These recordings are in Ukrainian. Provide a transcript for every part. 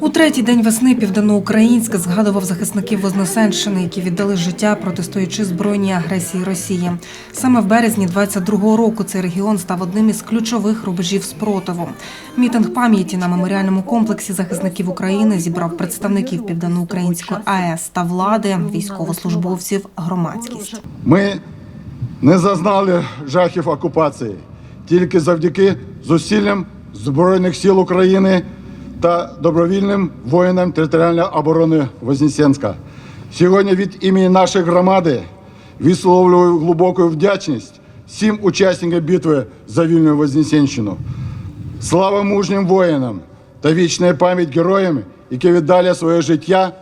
У третій день весни Південноукраїнськ згадував захисників Вознесенщини, які віддали життя, протистоячи збройній агресії Росії. Саме в березні 22-го року цей регіон став одним із ключових рубежів спротиву. Мітинг пам'яті на меморіальному комплексі захисників України зібрав представників Південноукраїнської АЕС та влади, військовослужбовців, громадськість. Ми не зазнали жахів окупації тільки завдяки зусиллям Збройних сил України та добровільним воїнам територіальної оборони Вознесенська. Сьогодні від імені нашої громади висловлюю глибоку вдячність всім учасникам битви за вільну Вознесенщину. Слава мужнім воїнам та вічна пам'ять героям, які віддали своє життя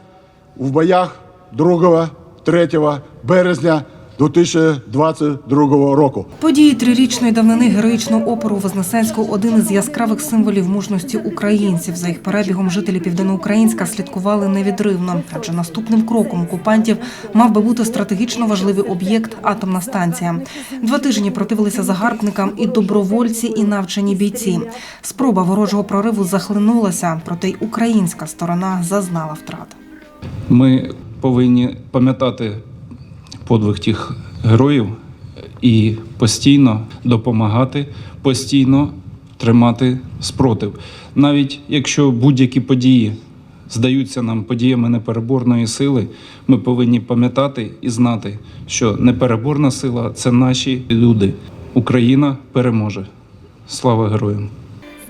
в боях 2-3 березня 2022 року. Події трирічної давнини героїчного опору Вознесенського один із яскравих символів мужності українців. За їх перебігом жителі Південноукраїнська слідкували невідривно, адже наступним кроком окупантів мав би бути стратегічно важливий об'єкт атомна станція. Два тижні противилися загарбникам і добровольці, і навчені бійці. Спроба ворожого прориву захлинулася, проте й українська сторона зазнала втрат. Ми повинні пам'ятати подвиг тих героїв і постійно допомагати, постійно тримати спротив. Навіть якщо будь-які події здаються нам подіями непереборної сили, ми повинні пам'ятати і знати, що непереборна сила це наші люди. Україна переможе. Слава героям!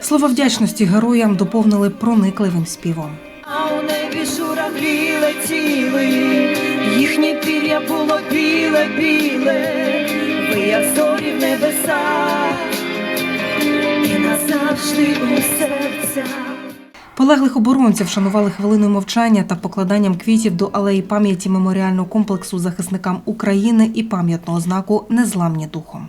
Слова вдячності героям доповнили проникливим співом. А у небі журавлі летіли, їхнє пір'я було біле, біле, ви як зорі в небесах, і назавжди у серцях. Полеглих оборонців шанували хвилиною мовчання та покладанням квітів до алеї пам'яті меморіального комплексу захисникам України і пам'ятного знаку Незламні духом.